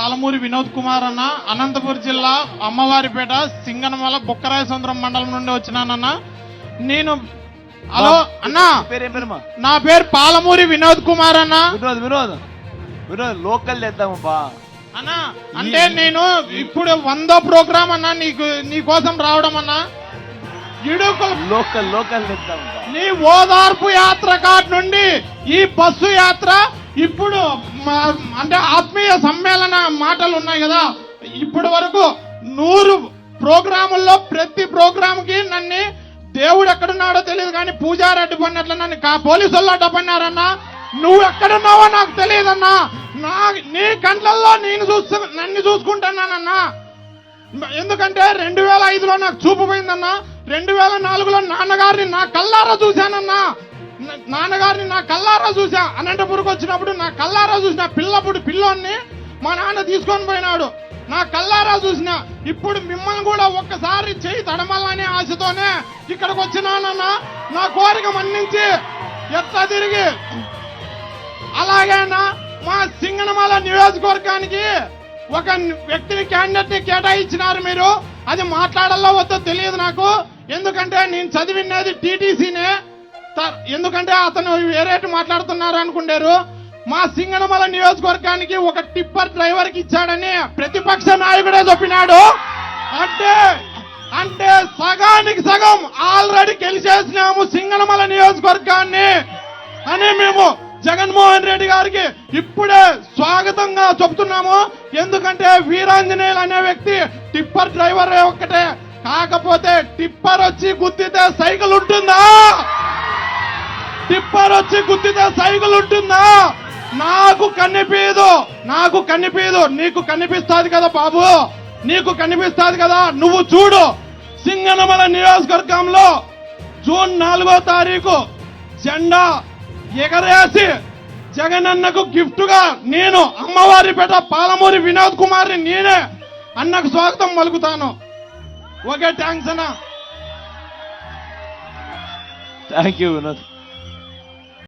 పాలమూరి వినోద్ కుమార్ అన్న అనంతపురం జిల్లా అమ్మవారిపేట సింగనమల బుక్కరాయ సుందరం మండలం నుండి వచ్చినానన్న. నేను హలో అన్నా నా పేరు పాలమూరి వినోద్ కుమార్ అన్న. వినోద్ వినోద్. వినోద్ లోకల్ చేద్దామబ్బా అన్నా అంటే నేను ఇప్పుడు వందో ప్రోగ్రామ్ అన్నా నీకు నీ కోసం రావడం అన్నా. ఇడుకుల లోకల్ లోకల్ నీ ఓదార్పు యాత్ర కాట్ నుండి ఈ బస్సు యాత్ర ఇప్పుడు అంటే ఆత్మీయ సమ్మేళన మాటలు ఉన్నాయి కదా. ఇప్పటి వరకు నూరు ప్రోగ్రాముల్లో ప్రతి ప్రోగ్రామ్కి నన్ను దేవుడు ఎక్కడున్నాడో తెలియదు కానీ పూజారి అడ్డుపడినట్లు నన్ను కా- పోలీసు వాళ్ళు అడ్డుపడినారన్నా. నువ్వు ఎక్కడున్నావో నాకు తెలియదన్నా. నా నీ కంట్లల్లో నేను చూస్తు నన్ను చూసుకుంటున్నానన్నా. ఎందుకంటే రెండు వేల ఐదులో నాకు చూపు పోయిందన్నా. రెండు వేల నాలుగులో నాన్నగారిని నా కల్లారా చూశానన్నా. నాన్నగారిని నా కల్లారా చూసా అనంతపురకు వచ్చినప్పుడు నా కల్లారా చూసిన పిల్లప్పుడు పిల్లోన్ని మా నాన్న తీసుకొని పోయినాడు. నా కల్లారా చూసిన ఇప్పుడు మిమ్మల్ని కూడా ఒక్కసారి చేయి తడమల్లనే ఆశతోనే ఇక్కడికి వచ్చినానన్న. నా కోరిక మన్నించి ఎట్లా తిరిగి. అలాగేనా మా సింగనమాల నియోజకవర్గానికి ఒక వ్యక్తిని క్యాండిడేట్ని కేటాయించినారు మీరు. అది మాట్లాడాలో వద్దో తెలియదు నాకు. ఎందుకంటే నేను చదివినది టీటీసీనే. ఎందుకంటే అతను వేరేటి మాట్లాడుతున్నారు అనుకుంటారు. మా సింగనమల నియోజకవర్గానికి ఒక టిప్పర్ డ్రైవర్కి ఇచ్చాడని ప్రతిపక్ష నాయకుడే చెప్పినాడు. అంటే అంటే సగానికి సగం ఆల్రెడీ గెలిచేసినాము సింగనమల నియోజకవర్గాన్ని అని మేము జగన్మోహన్ రెడ్డి గారికి ఇప్పుడే స్వాగతంగా చెప్తున్నాము. ఎందుకంటే వీరాంజనేయులు అనే వ్యక్తి టిప్పర్ డ్రైవర్ ఒక్కటే. కాకపోతే టిప్పర్ వచ్చి గుద్దితే సైకిల్ ఉంటుందా? టిప్పర్ గుద్దితే సైకిల్ ఉంటుందా నాకు కనిపించదు నాకు కనిపించదు నీకు కనిపిస్తాది కదా బాబు? నీకు కనిపిస్తాది కదా? నువ్వు చూడు. సింగనమల నియోజకవర్గంలో జూన్ నాలుగో తారీఖు జెండా ఎగరేసి జగనన్నకు గిఫ్ట్గా నేను అమ్మవారి పేట పాలమూరి వినోద్ కుమార్ని నేనే అన్నకు స్వాగతం పలుకుతాను. ఓకే థ్యాంక్స్ అన్నా. Thank you Vinod.